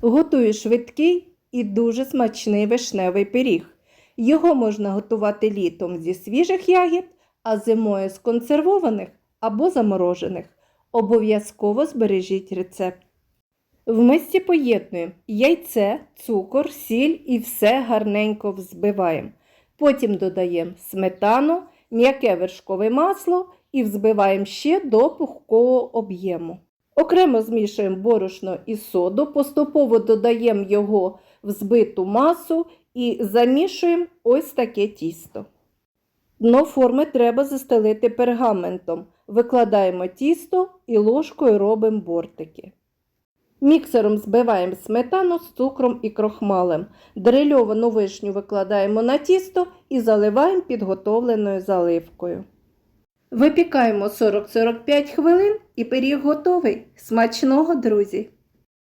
Готую швидкий і дуже смачний вишневий пиріг. Його можна готувати літом зі свіжих ягід, а зимою з консервованих або заморожених. Обов'язково збережіть рецепт. В мисці поєднуємо яйце, цукор, сіль і все гарненько взбиваємо. Потім додаємо сметану, м'яке вершкове масло і взбиваємо ще до пухкого об'єму. Окремо змішуємо борошно і соду, поступово додаємо його в збиту масу і замішуємо ось таке тісто. Дно форми треба застелити пергаментом. Викладаємо тісто і ложкою робимо бортики. Міксером збиваємо сметану з цукром і крохмалем. Дрильовану вишню викладаємо на тісто і заливаємо підготовленою заливкою. Випікаємо 40-45 хвилин і пиріг готовий. Смачного, друзі!